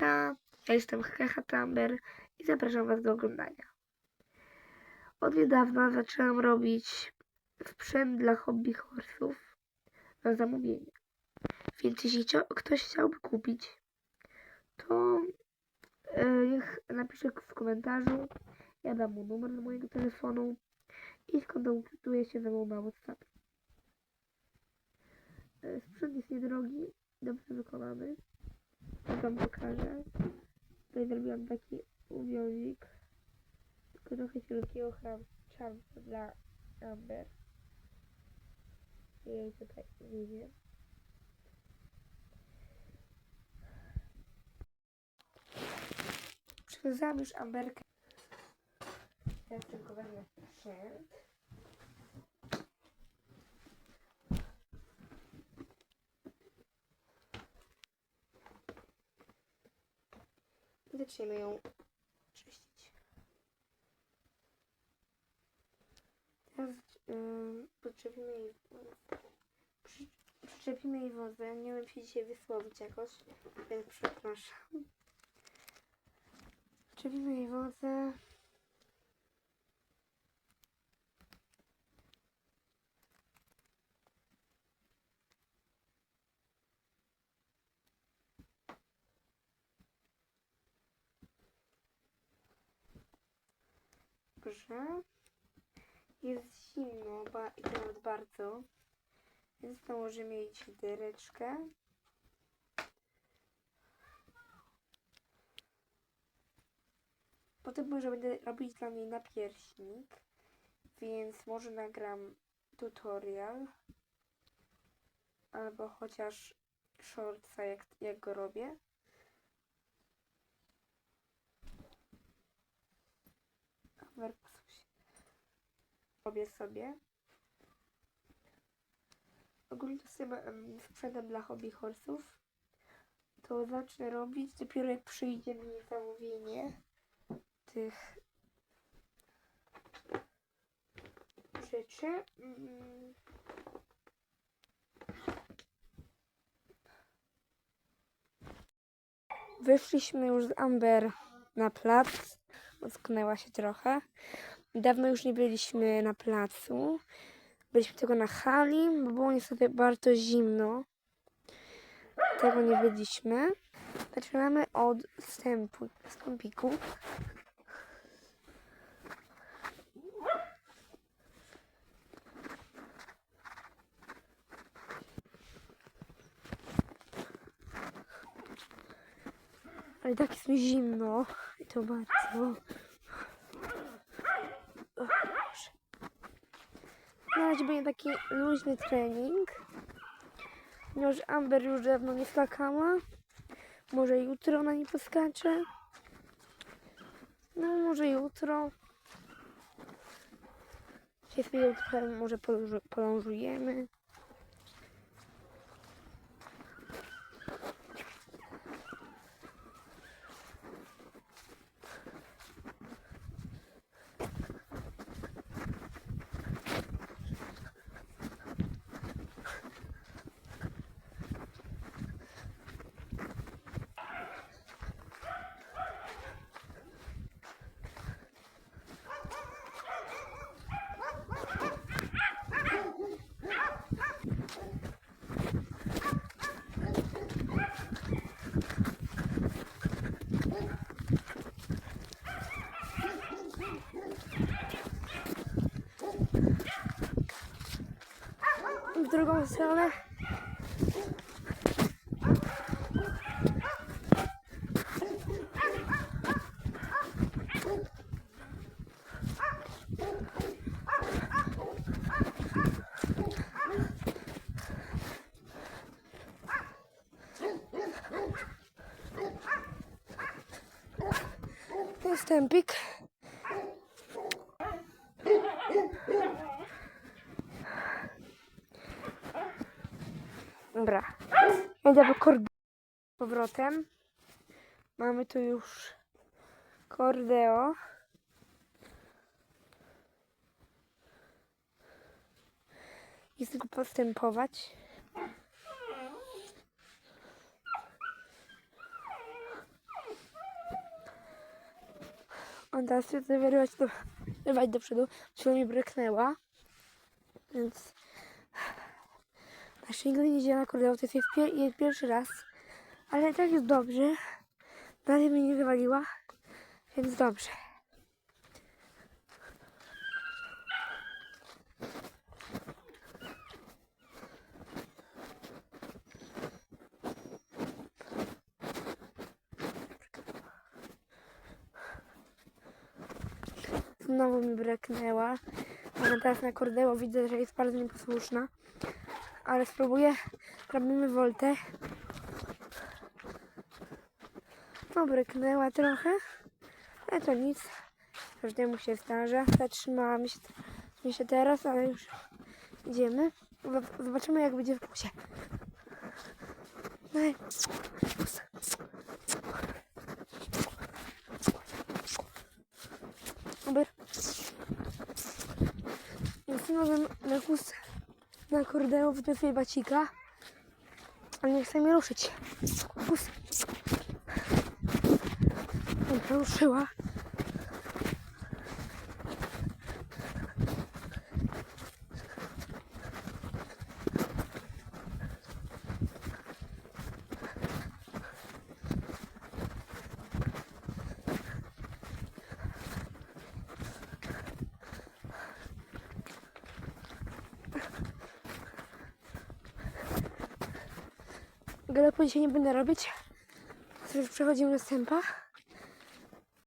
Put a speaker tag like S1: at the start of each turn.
S1: Ja jestem Hecha Tamber i zapraszam Was do oglądania. Od niedawna zaczęłam robić sprzęt dla hobby horsów na zamówienie. Więc jeśli ktoś chciałby kupić, to e, niech napisze w komentarzu. Ja dam mu numer do mojego telefonu i skontaktuje się ze mną na WhatsApp. E, Sprzęt jest niedrogi, dobrze wykonany. Wam pokażę. Tutaj zrobiłam taki uwiązik. Tylko trochę cienkiego czarnka dla Amber. Jej tutaj wyjdzie. Przywiązałam już Amberkę. Teraz tylko wezmę sprzęt. I zaczniemy ją czyścić. Teraz yy, podczepimy jej przy, przyczepimy jej wodę. Nie wiem się dzisiaj wysłowić jakoś, więc przepraszam. Przyczepimy jej wodę. Dobrze. Jest zimno, ba i nawet bardzo. Więc nałożymy jej dyreczkę. Potem może będę robić dla niej napierśnik, więc może nagram tutorial albo chociaż shortsa jak, jak go robię. Werpus. Robię sobie. Ogólnie to sobie um, sprzedam dla hobby horsów. To zacznę robić dopiero jak przyjdzie mi zamówienie tych rzeczy. Mm. Wyszliśmy już z Amber na plac. Ocknęła się trochę. Dawno już nie byliśmy na placu. Byliśmy tylko na hali, bo było niestety bardzo zimno. Tego nie byliśmy. Zaczynamy od wstępu, wstępiku. Ale tak jest mi zimno. To bardzo. Na razie będzie taki luźny trening. Ponieważ Amber już dawno nie skakała. Może jutro na nie poskacze. No może jutro. Dzisiaj trochę może polążu- polążujemy. basıyorlar. This time big. Dobra. Idę po kordy powrotem. Mamy tu już kordeo. Jest tylko postępować. On teraz się wyrywać do, do przodu, czyli mi bryknęła. Więc znaczy nigdy nie działa na akordeon, to jest pierwszy raz. Ale tak jest dobrze. Dalej mnie nie wywaliła. Więc dobrze. Znowu mi breknęła. Ona teraz na kordeo widzę, że jest bardzo nieposłuszna. Ale spróbuję. Robimy woltę. No, bryknęła trochę. Ale to nic. Każdemu się zdarza. Zatrzymała mi się, mi się teraz, ale już idziemy. Zob- Zobaczymy jak będzie w kusie. No i- Oby. Więc może na kus na kordeo wezmę sobie bacika. Ale nie chce mnie ruszyć. Dobra, ruszyła. Galopu dzisiaj nie będę robić. Już przechodzimy do stępa.